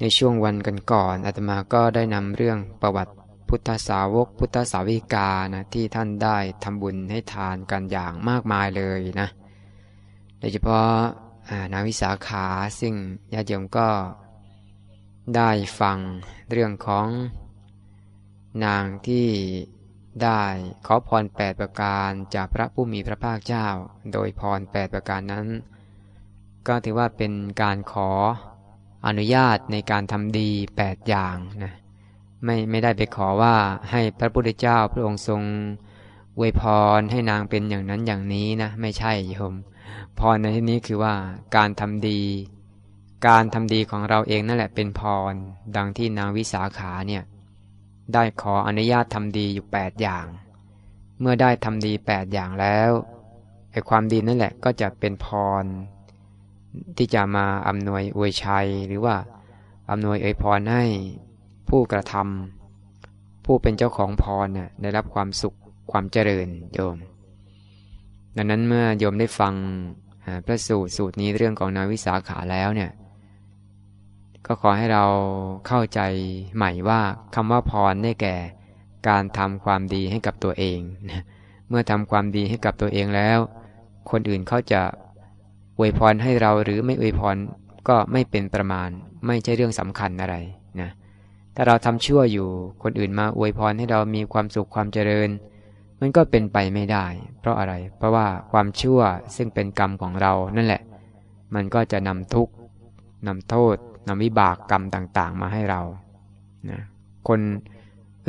ในช่วงวันกันก่อนอาตมาก็ได้นำเรื่องประวัติพุทธสาวก พุทธสาวิกานะที่ท่านได้ทำบุญให้ทานกันอย่างมากมายเลยนะโดยเฉพาะนางวิสาขาซึ่งญาติโยมก็ได้ฟังเรื่องของนางที่ได้ขอพรแปดประการจากพระผู้มีพระภาคเจ้า โดยพรแปดประการนั้น ก็ถือว่าเป็นการขอ อนุญาตในการทำดีแปดอย่างนะไม่ไม่ได้ไปขอว่าให้พระพุทธเจ้าพระองค์ทรงอวยพรให้นางเป็นอย่างนั้นอย่างนี้นะไม่ใช่โยมพรในที่นี้คือว่าการทำดี การทำดีของเราเองนั่นแหละเป็นพร ดังที่นางวิสาขาเนี่ยได้ขออนุญาตทำดีอยู่แปดอย่าง เมื่อได้ทำดีแปดอย่างแล้วไอ้ความดีนั่นแหละก็จะเป็นพร ที่จะมาอำนวยอวยชัย หรือว่าอำนวยอวยพรให้ผู้กระทำผู้เป็นเจ้าของพรเนี่ยได้รับความสุขความเจริญโยม ดังนั้นเมื่อโยมได้ฟังพระสูตรสูตรนี้เรื่องของนายวิสาขาแล้วเนี่ย ก็ขอให้เราเข้าใจใหม่ว่าคำว่าพรได้แก่ การทำความดีให้กับตัวเอง เมื่อทำความดีให้กับตัวเองแล้ว คนอื่นเขาจะ อวยพรให้เราหรือไม่อวยพรก็ไม่เป็นประมาณ ไม่ใช่เรื่องสำคัญอะไรนะถ้าเราทำชั่วอยู่คนอื่นมาอวยพรให้เรามีความสุขความเจริญ มันก็เป็นไปไม่ได้ เพราะอะไร เพราะว่าความชั่วซึ่งเป็นกรรมของเรานั่นแหละ มันก็จะนำทุกข์นำโทษนำวิบากกรรมต่างๆ มาให้เรานะคน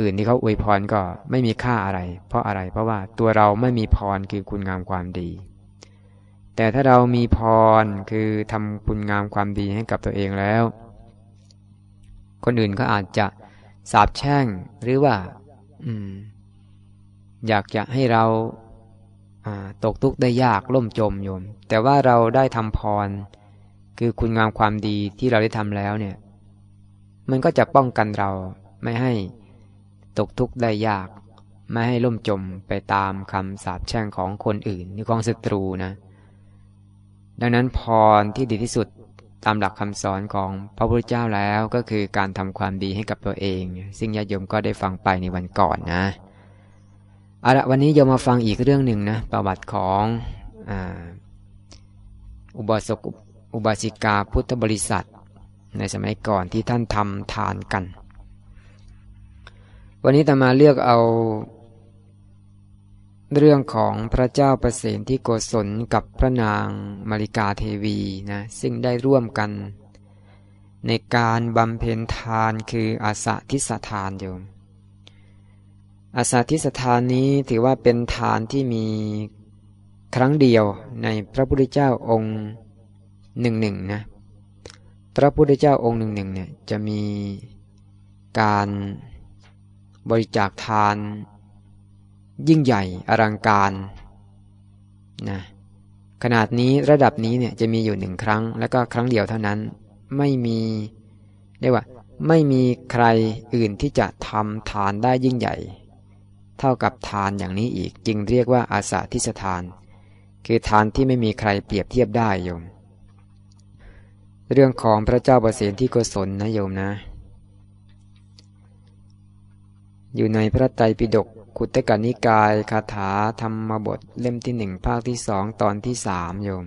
อื่นที่เขาอวยพรก็ไม่มีค่าอะไร เพราะอะไรเพราะว่าตัวเราไม่มีพรคือคุณงามความดี แต่ถ้าเรามีพรคือทำคุณงามความดีให้กับตัวเองแล้ว คนอื่นก็อาจจะสาบแช่งหรือว่าออยากจะให้เราตกทุกข์ได้ยากล่มจมโยม แต่ว่าเราได้ทำพร คือคุณงามความดีที่เราได้ทำแล้วเนี่ย มันก็จะป้องกันเราไม่ให้ตกทุกข์ได้ยาก ไม่ให้ล่มจมไปตามคำสาปแช่งของคนอื่นหรือของศัตรูนะ ดังนั้นพรที่ดีที่สุดตามหลักคำสอนของพระพุทธเจ้าแล้วก็คือการทำความดีให้กับตัวเอง ซึ่งญาติโยมก็ได้ฟังไปในวันก่อนนะเอาละวันนี้โยมมาฟังอีกเรื่องหนึ่งนะประวัติของอุบาสกอุบาสิกาพุทธบริษัท ในสมัยก่อนที่ท่านทำทานกัน วันนี้ตมาเลือกเอา เรื่องของพระเจ้าประเสนที่โกศลกับพระนางมาริกาเทวีนะซึ่งได้ร่วมกัน ในการบำเพ็ญทานคืออาสาทิสทานโยมอาสาทิสทานนี้ถือว่าเป็นทานที่มีครั้งเดียวในพระพุทธเจ้าองค์หนึ่งหนึ่งนะพระพุทธเจ้าองค์หนึ่งหนึ่งเนี่ยจะมีการบริจาคทาน ยิ่งใหญ่อลังการนะขนาดนี้ระดับนี้เนี่ยจะมีอยู่หนึ่งครั้ง แล้วก็ครั้งเดียวเท่านั้น ไม่มีเรียกว่า ไม่มีใครอื่นที่จะทำทานได้ยิ่งใหญ่ เท่ากับทานอย่างนี้อีก จึงเรียกว่าอาสาทิสทาน คือทานที่ไม่มีใครเปรียบเทียบได้โยม เรื่องของพระเจ้าประเสนที่โกศลนะโยมนะ อยู่ในพระไตรปิฎกขุตกนิกายคาถาธรรมบทเล่มที่หนึ่งภาคที่สองตอนที่สามโยม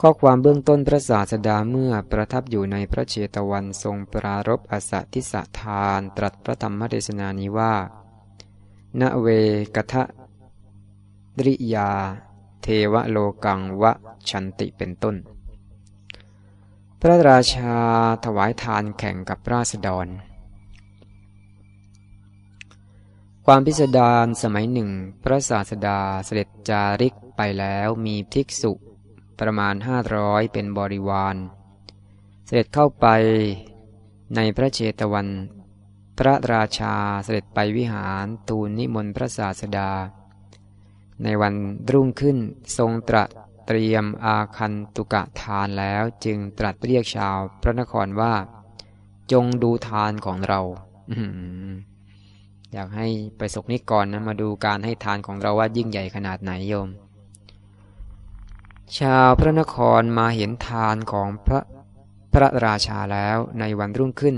ข้อความเบื้องต้นพระศาสดาเมื่อประทับอยู่ในพระเชตวันทรงปรารบอสัติสทานตรัสพระธรรมเทศนานี้ว่าณเวกทะริยา เทวโลกังวะชันติเป็นต้น พระราชาถวายทานแข่งกับราษฎร ความพิสดารสมัยหนึ่ง พระศาสดาเสด็จจาริกไปแล้วมีภิกษุประมาณห้าร้อยเป็นบริวาร เสด็จเข้าไปในพระเชตวัน พระราชาเสด็จไปวิหารทูลนิมนต์พระศาสดา ในวันรุ่งขึ้นทรงตรัสเตรียมอาคันตุกะทานแล้วจึงตรัสเรียกชาวพระนครว่า จงดูทานของเรา อยากให้ไปสกนิกรนะมาดูการให้ทานของเราว่ายิ่งใหญ่ขนาดไหนโยม ชาวพระนครมาเห็นทานของพระพระราชาแล้วในวันรุ่งขึ้น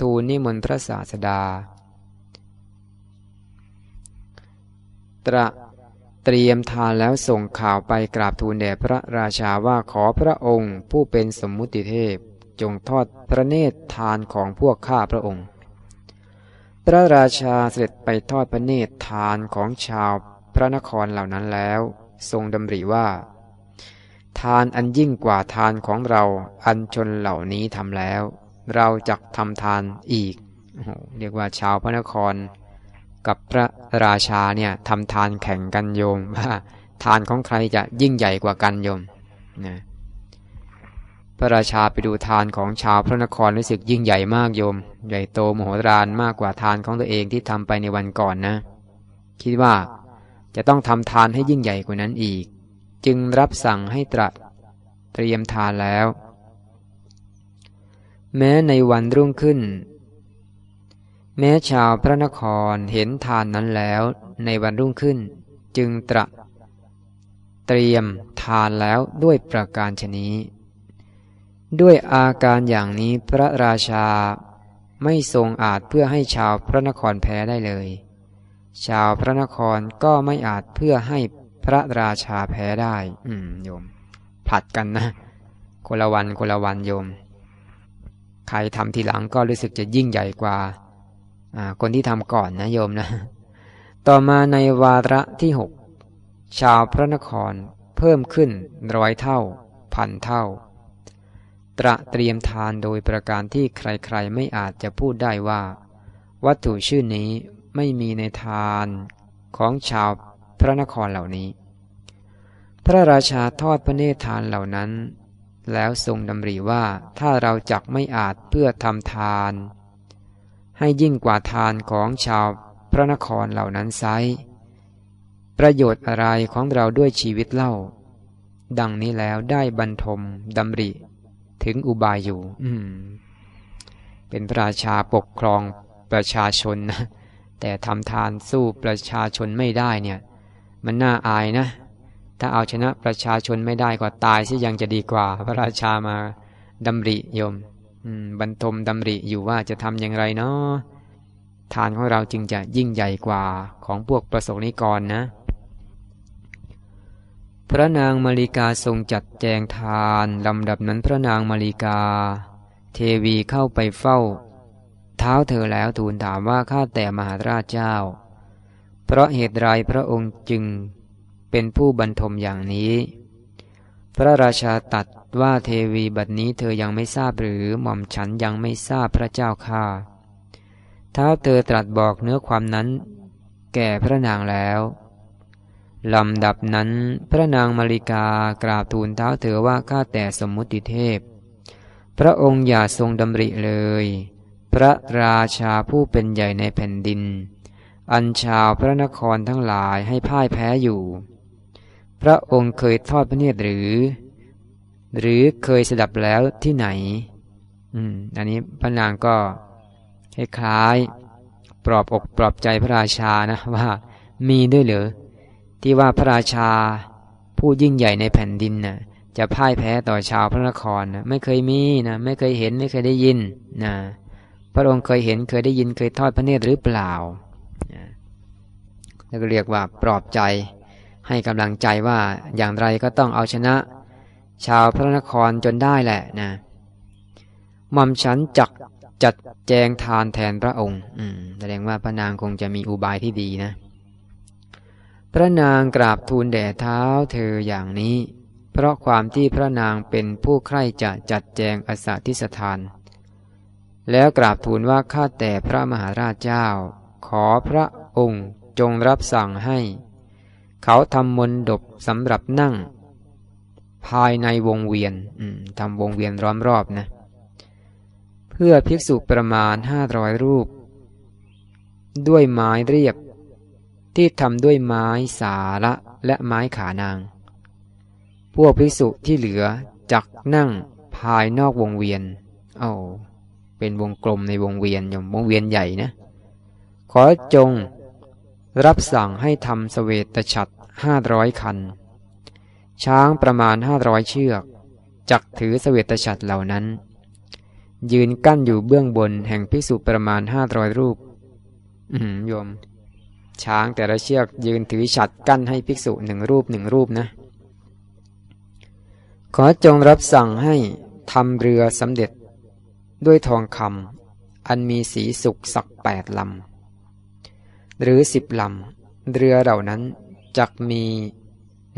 ทูลนิมนต์พระศาสดา ตระเตรียมทานแล้วส่งข่าวไปกราบทูลแด่พระราชาว่าขอพระองค์ผู้เป็นสมมุติเทพ จงทอดพระเนตรทานของพวกข้าพระองค์ พระราชาเสด็จไปทอดพระเนตรทานของชาวพระนครเหล่านั้นแล้ว ทรงดำริว่า ทานอันยิ่งกว่าทานของเราอันชนเหล่านี้ทำแล้ว เราจะทำทานอีก เรียกว่าชาวพระนคร กับพระราชาเนี่ยทำทานแข่งกันโยมว่าทานของใครจะยิ่งใหญ่กว่ากันโยมนะพระราชาไปดูทานของชาวพระนครรู้สึกยิ่งใหญ่มากโยม ใหญ่โตมโหฬารมากกว่าทานของตัวเองที่ทำไปในวันก่อนนะ คิดว่าจะต้องทำทานให้ยิ่งใหญ่กว่านั้นอีก จึงรับสั่งให้ตรัสเตรียมทานแล้ว แม้ในวันรุ่งขึ้น แม้ชาวพระนครเห็นทานนั้นแล้วในวันรุ่งขึ้น จึงตระเตรียมทานแล้วด้วยประการชนี้ ด้วยอาการอย่างนี้พระราชา ไม่ทรงอาจเพื่อให้ชาวพระนครแพ้ได้เลย ชาวพระนครก็ไม่อาจเพื่อให้พระราชาแพ้ได้ อืมโยมผัดกันนะ คนละวันคนละวันโยม ใครทำทีหลังก็รู้สึกจะยิ่งใหญ่กว่าคนที่ทำก่อนนะโยมนะ ต่อมาในวาระที่หกชาวพระนครเพิ่มขึ้นร้อยเท่า พันเท่า ตระเตรียมทานโดยประการที่ใครๆไม่อาจจะพูดได้ว่า วัตถุชื่อนี้ไม่มีในทานของชาวพระนครเหล่านี้ พระราชาทอดพระเนตรทานเหล่านั้น แล้วทรงดำริว่าถ้าเราจักไม่อาจเพื่อทำทาน ให้ยิ่งกว่าทานของชาวพระนครเหล่านั้นไซประโยชน์อะไรของเราด้วยชีวิตเล่า ดังนี้แล้วได้บรรทมดำริ ถึงอุบายอยู่ อืม เป็นพระราชาปกครองประชาชนนะแต่ทำทานสู้ประชาชนไม่ได้เนี่ย มันน่าอายนะ ถ้าเอาชนะประชาชนไม่ได้ก็ตายซิยังจะดีกว่า พระราชามาดำริโยมบรรทมดำริอยู่ว่าจะทำอย่างไรเนาะทานของเราจึงจะยิ่งใหญ่กว่าของพวกประสงนิกรนะ พระนางมาริกาทรงจัดแจงทานลำดับนั้นพระนางมาริกา เทวีเข้าไปเฝ้า เท้าเธอแล้วทูลถามว่าข้าแต่มหาราชเจ้า เพราะเหตุไรพระองค์จึงเป็นผู้บรรทมอย่างนี้ พระราชาตัดว่าเทวีบัดนี้เธอยังไม่ทราบหรือหม่อมฉันยังไม่ทราบพระเจ้าค่าเท้าเธอตรัสบอกเนื้อความนั้น แก่พระนางแล้ว ลำดับนั้นพระนางมาริกากราบทูลเท้าเธอว่าข้าแต่สมมุติเทพ พระองค์อย่าทรงดำริเลย พระราชาผู้เป็นใหญ่ในแผ่นดิน อันชาวพระนครทั้งหลายให้พ่ายแพ้อยู่ พระองค์เคยทอดพระเนตรหรือ หรือเคยสดับแล้วที่ไหน อืมอันนี้พระนางก็คล้ายปลอบอกปลอบใจพระราชานะว่ามีด้วยเหรือ ที่ว่าพระราชาผู้ยิ่งใหญ่ในแผ่นดินนะ่ะจะพ่ายแพ้ต่อชาวพระนครนะไม่เคยมีนะไม่เคยเห็นไม่เคยได้ยินนะพระองค์เคยเห็นเคยได้ยินเคยทอดพระเนตรหรือเปล่าแล้วก็เรียกว่าปลอบใจให้กำลังใจว่าอย่างไรก็ต้องเอาชนะ ชาวพระนครจนได้แหละนะหม่อมฉันจักจัดแจงทานแทนพระองค์ อืมแสดงว่าพระนางคงจะมีอุบายที่ดีนะ พระนางกราบทูลแด่เท้าเธออย่างนี้ เพราะความที่พระนางเป็นผู้ใคร่จะจัดแจงอสาทิสถาน แล้วกราบทูลว่าข้าแต่พระมหาราชเจ้า ขอพระองค์จงรับสั่งให้ เขาทำมนดบสำหรับนั่ง ภายในวงเวียนทำวงเวียนร้อมรอบนะ เพื่อภิกษุประมาณห้าร้อยรูป ด้วยไม้เรียบ ที่ทำด้วยไม้สาละและไม้ขานาง พวกภิกษุที่เหลือจักนั่งภายนอกวงเวียน เอาเป็นวงกลมในวงเวียนอย่างวงเวียนใหญ่นะ ขอจงรับสั่งให้ทำสเวตฉัตรห้าร้อยคัน ช้างประมาณห้าร้อยเชือก จักถือสเวตฉัตรเหล่านั้น ยืนกั้นอยู่เบื้องบนแห่งภิกษุประมาณห้าร้อยรูป อืมโยม ช้างแต่ละเชือกยืนถือฉัตรกั้นให้ภิกษุหนึ่งรูปหนึ่งรูปนะ ขอจงรับสั่งให้ทำเรือสำเร็จด้วยทองคำอันมีสีสุกสักแปดลำ หรือสิบลำ เรือเหล่านั้นจักมี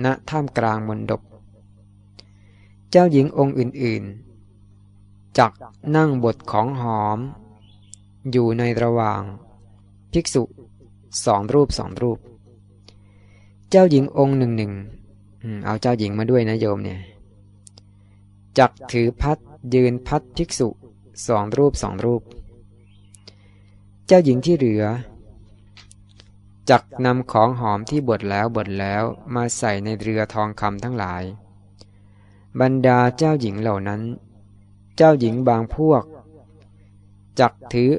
ณท่ามกลางมนดบเจ้าหญิงองค์อื่นๆ จักนั่งบทของหอม อยู่ในระหว่าง ภิกษุ สองรูปสองรูป เจ้าหญิงองค์หนึ่งหนึ่งเอาเจ้าหญิงมาด้วยนะโยมเนี่ยจักถือพัดยืนพัดภิกษุสองรูปสองรูป เจ้าหญิงที่เหลือจักนำของหอมที่บดแล้วบดแล้วมาใส่ในเรือทองคำทั้งหลาย บรรดาเจ้าหญิงเหล่านั้น เจ้าหญิงบางพวก จักถือ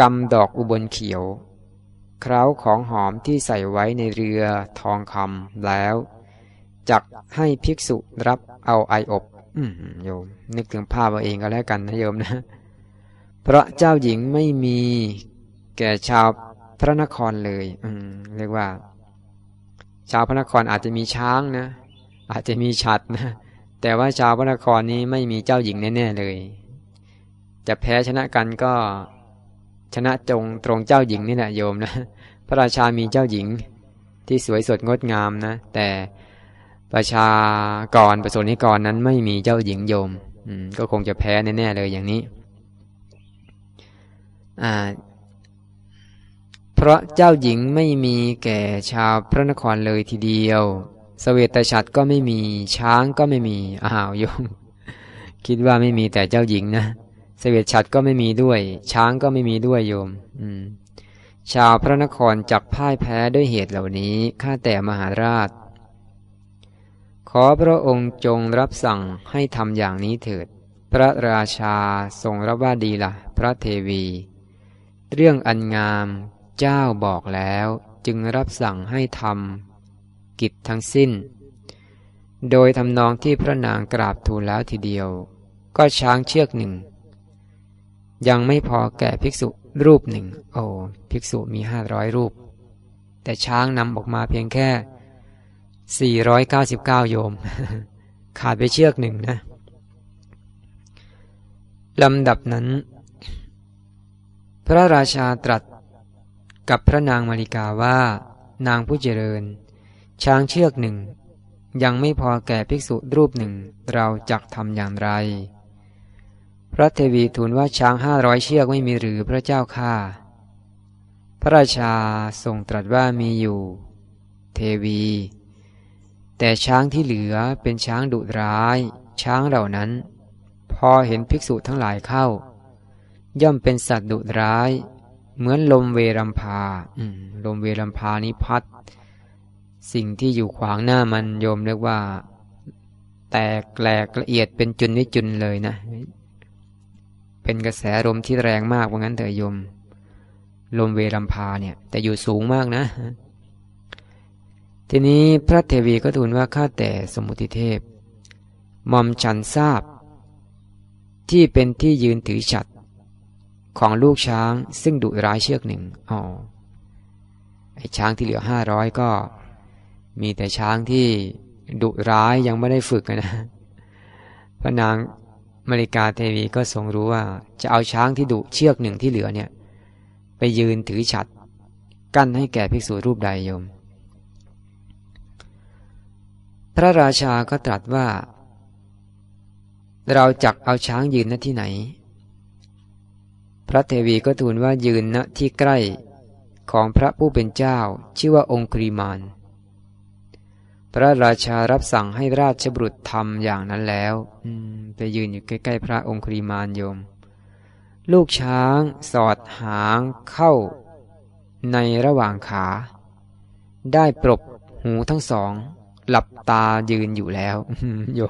กำดอกอุบลเขียว คราของหอมที่ใส่ไว้ในเรือทองคำแล้วจักให้ภิกษุรับเอาไออบอืมโยม นึกถึงภาพเอาเองก็แล้วกันนะโยมนะเพราะเจ้าหญิงไม่มีแก่ชาวพระนครเลย อืมเรียกว่า ชาวพระนครอาจจะมีช้างนะ อาจจะมีฉัดนะ แต่ว่าชาวพระนครนี้ไม่มีเจ้าหญิงแน่ๆเลย จะแพ้ชนะกันก็ ชนะจงตรงเจ้าหญิงนี่แหละโยมนะ พระราชามีเจ้าหญิงที่สวยสดงดงามนะ แต่ประชากรประสนิกรนั้นไม่มีเจ้าหญิงโยมก็คงจะแพ้แน่ๆเลยอย่างนี้เพราะเจ้าหญิงไม่มีแก่ชาวพระนครเลยทีเดียวสเวตฉัตรก็ไม่มีช้างก็ไม่มีอ้าวโยม คิดว่าไม่มีแต่เจ้าหญิงนะ สวตฉัตรก็ไม่มีด้วย ช้างก็ไม่มีด้วยโยม อืม ชาวพระนครจักพ่ายแพ้ด้วยเหตุเหล่านี้ข้าแต่มหาราช ขอพระองค์จงรับสั่งให้ทำอย่างนี้เถิด พระราชาทรงรับว่าดีละ่ะ พระเทวี เรื่องอันงามเจ้าบอกแล้วจึงรับสั่งให้ทำกิจทั้งสิ้น โดยทำนองที่พระนางกราบทูลแล้วทีเดียว ก็ช้างเชือกหนึ่ง ยังไม่พอแก่ภิกษุรูปหนึ่ง โอ้ภิกษุมีห้าร้อยรูป แต่ช้างนำออกมาเพียงแค่ 499 โยม ขาดไปเชือกหนึ่งนะลำดับนั้น พระราชาตรัสกับพระนางมาริกาว่านางผู้เจริญ ช้างเชือกหนึ่ง ยังไม่พอแก่ภิกษุรูปหนึ่งเราจักทำอย่างไร พระเทวีทูลว่าช้างห้าร้อยเชือกไม่มีหรือพระเจ้าค่าพระราชาทรงตรัสว่ามีอยู่ เทวี แต่ช้างที่เหลือเป็นช้างดุร้าย ช้างเหล่านั้น พอเห็นภิกษุทั้งหลายเข้า ย่อมเป็นสัตว์ดุร้าย เหมือนลมเวรัมพาลมเวรัมพานี้พัด สิ่งที่อยู่ขวางหน้ามันโยมเรียกว่า แตกแหลกละเอียดเป็นจุนวิจุนเลยนะ เป็นกระแสลมที่แรงมากว่างั้นเถอะโยม ลมเวรัมพาเนี่ย แต่อยู่สูงมากนะ ทีนี้พระเทวีก็ทูลว่าข้าแต่สมุติเทพมอมฉันทราบ ที่เป็นที่ยืนถือฉัดของลูกช้างซึ่งดุร้ายเชือกหนึ่งอ๋อไอช้างที่เหลือห้าร้อยก็ มีแต่ช้างที่ดุร้ายยังไม่ได้ฝึกนะพระนาง มาริกาเทวีก็ทรงรู้ว่าจะเอาช้างที่ดุเชือกหนึ่งที่เหลือเนี่ย ไปยืนถือฉัด กั้นให้แก่ภิกษุรูปใดโยม พระราชาก็ตรัสว่า เราจักเอาช้างยืนณที่ไหน พระเทวีก็ทูลว่ายืนณที่ใกล้ของพระผู้เป็นเจ้าชื่อว่าองคุริมาน พระราชารับสั่งให้ราชบุตรทำอย่างนั้นแล้วไปยืนอยู่ใกล้ๆพระองคุริมานโยม ลูกช้างสอดหางเข้า ในระหว่างขา ได้ปรบหูทั้งสอง หลับตายืนอยู่แล้วโย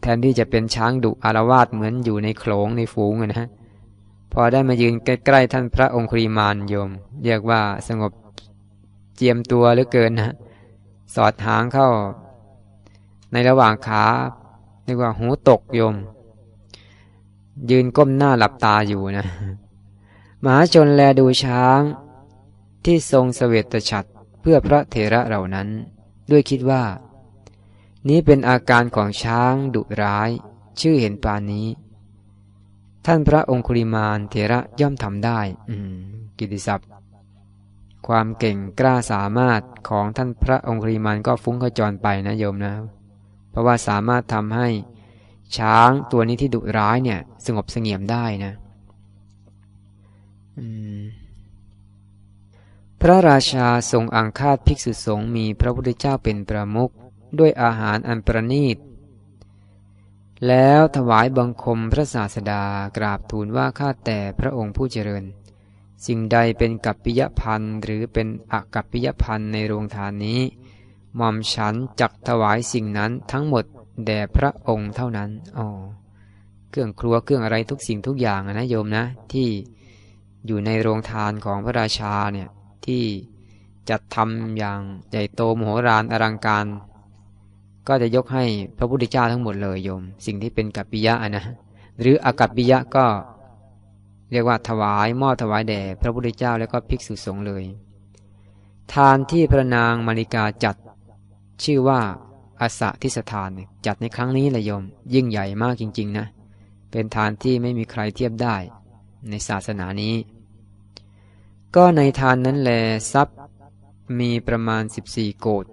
แทนที่จะเป็นช้างดุอารวาสเหมือนอยู่ในโขลงในฝูงนะฮะพอได้มายืนใกล้ๆท่านพระองคุริมานโยม เรียกว่าสงบเจียมตัวเหลือเกินนะ สอดหางเข้า ในระหว่างขาเรียกว่าหูตกโยม ยืนก้มหน้าหลับตาอยู่นะมหาชนแลดูช้างที่ทรงสเสวตฉัตรเพื่อพระเถระเหล่านั้น ด้วยคิดว่า นี้เป็นอาการของช้างดุร้าย ชื่อเห็นปานนี้ ท่านพระองคุลิมานเถระย่อมทำได้ อืม กิติศัพท์ ความเก่งกล้าสามารถของท่านพระองคุลิมานก็ฟุ้งขจรไปนะโยมนะ เพราะว่าสามารถทำให้ช้างตัวนี้ที่ดุร้ายเนี่ย สงบเสงี่ยมได้นะพระราชาทรงอังคาดภิกษุสงฆ์มีพระพุทธเจ้าเป็นประมุขด้วยอาหารอันประณีต แล้วถวายบังคมพระศาสดากราบทูลว่าข้าแต่พระองค์ผู้เจริญ สิ่งใดเป็นกัปปิยพันธ์หรือเป็นอกัปปิยพันธ์ในโรงทานนี้หม่อมฉันจักถวายสิ่งนั้นทั้งหมดแด่พระองค์เท่านั้นอ๋อเครื่องครัวเครื่องอะไรทุกสิ่งทุกอย่างนะโยมนะ ที่อยู่ในโรงทานของพระราชาเนี่ยที่จัดทำอย่างใหญ่โตมโหฬารอลังการ ก็จะยกให้พระพุทธเจ้าทั้งหมดเลยโยม สิ่งที่เป็นกัปปิยะนะหรืออกัปปิยะก็ เรียกว่าถวายมอบถวายแด่พระพุทธเจ้าแล้วก็ภิกษุสงฆ์เลย ทานที่พระนางมาริกาจัดชื่อว่าอาสะทิสทานจัดในครั้งนี้เลยโยม ยิ่งใหญ่มากจริง ๆ นะ เป็นทานที่ไม่มีใครเทียบได้ในศาสนานี้ ก็ในทานนั้นแลทรัพย์มีประมาณสิบสี่โกด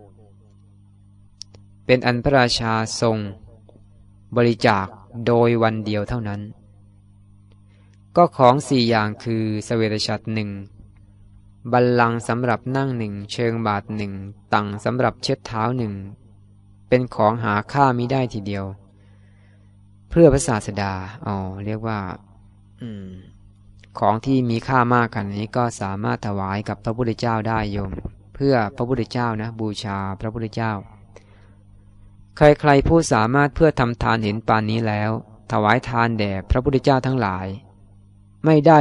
เป็นอันพระราชาทรง บริจาคโดยวันเดียวเท่านั้น ก็ของสี่อย่างคือสเวตฉัตรหนึ่งบัลลังสำหรับนั่งหนึ่งเชิงบาทหนึ่งตังสำหรับเช็ดเท้าหนึ่งเป็นของหาค่ามิได้ทีเดียว เพื่อพระศาสดาอ๋อเรียกว่าอของที่มีค่ามากกันนี้ก็สามารถถวายกับพระพุทธเจ้าได้โยม เพื่อพระพุทธเจ้านะ บูชาพระพุทธเจ้า ใครๆผู้สามารถเพื่อทำทานเห็นปานนี้แล้ว ถวายทานแด่พระพุทธเจ้าทั้งหลาย ไม่ได้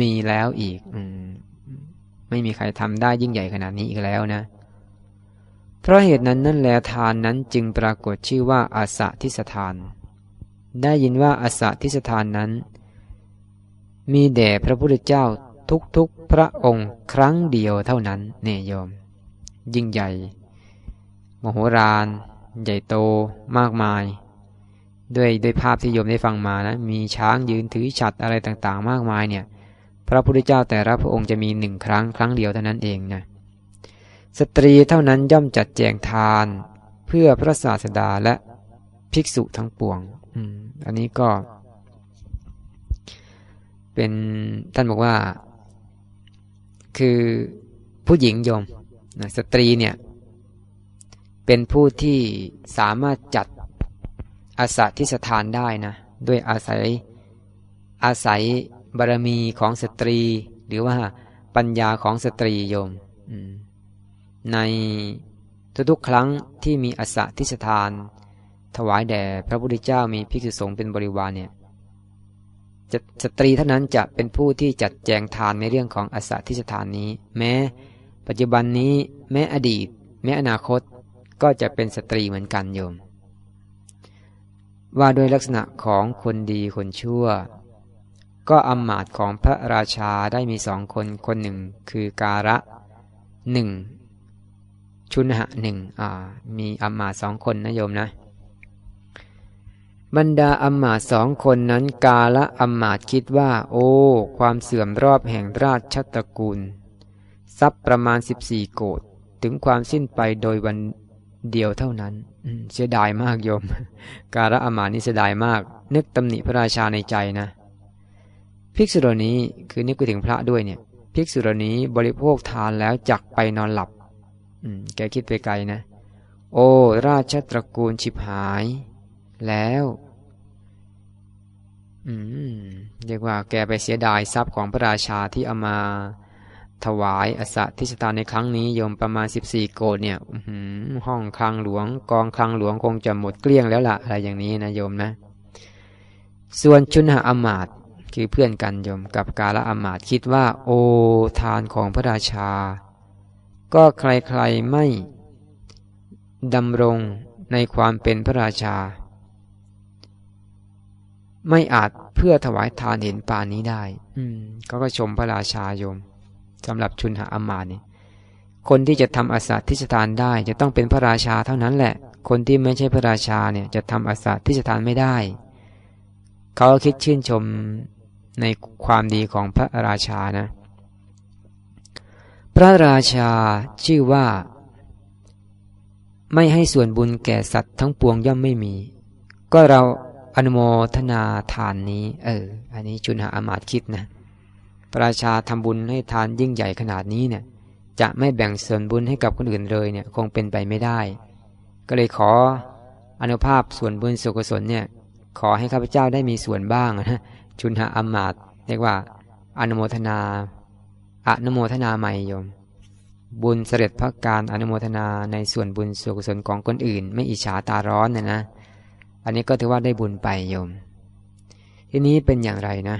มีแล้วอีกอไม่มีใครทำได้ยิ่งใหญ่ขนาดนี้อีกแล้วนะ เพราะเหตุนั้นนั่นแลทานนั้นจึงปรากฏชื่อว่าอาสะทิสทาน ได้ยินว่าอาสะทิสทานนั้น มีแด่พระพุทธเจ้าทุกๆพระองค์ครั้งเดียวเท่านั้นเนี่ยโยม ยิ่งใหญ่ มโหฬารใหญ่โตมากมาย ด้วยด้วยภาพที่โยมได้ฟังมานะมีช้างยืนถือฉัดอะไรต่างๆ มากมายเนี่ย พระพุทธเจ้าแต่ละพระองค์จะมีหนึ่งครั้งครั้งเดียวเท่านั้นเองนะสตรีเท่านั้นย่อมจัดแจงทาน เพื่อพระศาสดาและภิกษุทั้งปวงอืมอันนี้ก็ เป็นท่านบอกว่า คือผู้หญิงโยมนะสตรีเนี่ย เป็นผู้ที่สามารถจัด อาสาที่สถานได้นะ ด้วยอาศัยอาศัยบารมีของสตรี หรือว่าปัญญาของสตรีโยม ในทุกๆครั้งที่มีอาสาที่สถาน ถวายแด่พระพุทธเจ้ามีภิกษุสงฆ์เป็นบริวารเนี่ยสตรีเท่านั้นจะเป็นผู้ที่จัดแจงทานในเรื่องของอาสัติสถานนี้ แม้ ปัจจุบันนี้แม้อดีต แม้อนาคตก็จะเป็นสตรีเหมือนกันโยม ว่าโดยลักษณะของคนดีคนชั่ว ก็อำมาตย์ของพระราชาได้มีสองคนคนหนึ่งคือการะหนึ่งชุนหะหนึ่งมีอำมาตย์สองคนนะโยมนะบรรดาอมมาตสองคนนั้นกาละอมมาตคิดว่า โอ้ ความเสื่อมรอบแห่งราชตระกูล ทรัพย์ประมาณสิบสี่โกดถึงความสิ้นไปโดยวัน เดียวเท่านั้นเสียดายมากโยม กาละอมมานี่เสียดายมาก นึกตำหนิพระราชาในใจนะ ภิกษุเหล่านี้คือนึกไปถึงพระด้วยเนี่ย ภิกษุเหล่านี้บริโภคทานแล้วจักไปนอนหลับแกคิดไปไกลนะ โอ้ ราชตระกูลฉิบหาย แล้วอืมเรียกว่าแกไปเสียดายทรัพย์ของพระราชาที่เอามา ถวายอสะทิสตานในครั้งนี้โยมประมาณ 14 โกดเนี่ยห้องคลังหลวง กองคลังหลวงคงจะหมดเกลี้ยงแล้วละ่ะ อะไรอย่างนี้นะโยมนะ ส่วนชุนหาอมาตคือเพื่อนกันโยมกับกาละอมาตคิดว่า โอทานของพระราชา ก็ใครๆไม่ดำรงในความเป็นพระราชา ไม่อาจเพื่อถวายทานเห็นปานนี้ได้ อืมเขาก็ชมพระราชาโยม สำหรับชุนหาอมานี่คนที่จะทำอาสาทิสทานได้ จะต้องเป็นพระราชาเท่านั้นแหละ คนที่ไม่ใช่พระราชาเนี่ยจะทำอาสาทิสทานไม่ได้ เขาคิดชื่นชมในความดีของพระราชานะ พระราชาชื่อว่า ไม่ให้ส่วนบุญแก่สัตว์ทั้งปวงย่อมไม่มี ก็เราอนุโมทนาทานนี้ เออ อันนี้จุนหาอามาตคิดนะ ระราชาทำบุญให้ทานยิ่งใหญ่ขนาดนี้เนี่ย จะไม่แบ่งส่วนบุญให้กับคนอื่นเลยเนี่ยคงเป็นไปไม่ได้ ก็เลยขออนุภาพส่วนบุญสุกุศลเนี่ยขอให้ข้าพเจ้าได้มีส่วนบ้างนะชุนหาอามาตเรียกว่าอนุโมทนาอนุโมทนาใหม่โยม บุญเสด็จพระการอนุโมทนาในส่วนบุญส่วนกุศลของคนอื่น ไม่อิจฉาตาร้อนนะนะ อันนี้ก็ถือว่าได้บุญไปโยม ทีนี้เป็นอย่างไรนะ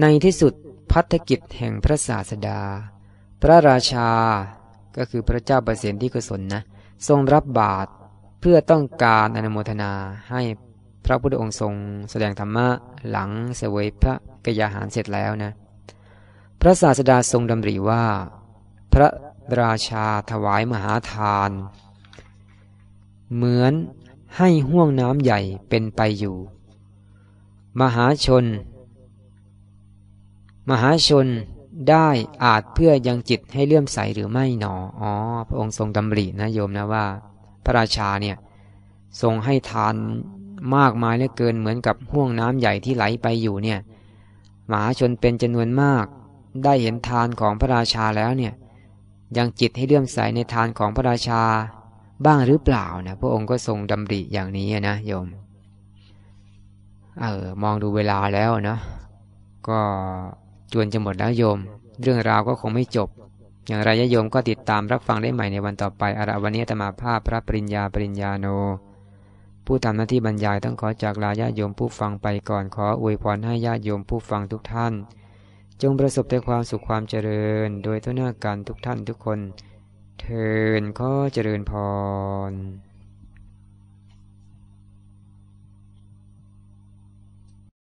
ในที่สุดพัฒกิจแห่งพระศาสดา พระราชา ก็คือพระเจ้าประเสนที่กุศลนะ ทรงรับบาตรเพื่อต้องการอนุโมทนาให้พระพุทธองค์ทรงแสดงธรรมะหลังเสวยพระกยาหารเสร็จแล้วนะ พระศาสดาทรงดำริว่า พระราชาถวายมหาทาน เหมือนให้ห่วงน้ำใหญ่เป็นไปอยู่ มหาชน มหาชนได้อาจเพื่อยังจิตให้เลื่อมใสหรือไม่หนอ อ๋อ พระองค์ทรงดำรินะโยมนะว่า พระราชาเนี่ยทรงให้ทานมากมายเหลือเกินเหมือนกับห่วงน้ำใหญ่ที่ไหลไปอยู่เนี่ย มหาชนเป็นจำนวนมาก ได้เห็นทานของพระราชาแล้วเนี่ย ยังจิตให้เลื่อมใสในทานของพระราชา บ้างหรือเปล่านะ พระองค์ก็ทรงดำริอย่างนี้นะโยม เออมองดูเวลาแล้วนะก็จวนจะหมดแล้วโยม เรื่องราวก็คงไม่จบ อย่างไรยโยมก็ติดตามรับฟังได้ใหม่ในวันต่อไปอาราวันนี้ธรรมาภาพพระปริญญาปริญญาโน ผู้ทำหน้าที่บรรยายต้องขอจากลาญาโยมผู้ฟังไปก่อนขออวยพรให้ญาโยมผู้ฟังทุกท่าน จงประสบแต่ความสุขความเจริญ โดยทุกหน้าการทุกท่านทุกคนเทินข้อเจริญพร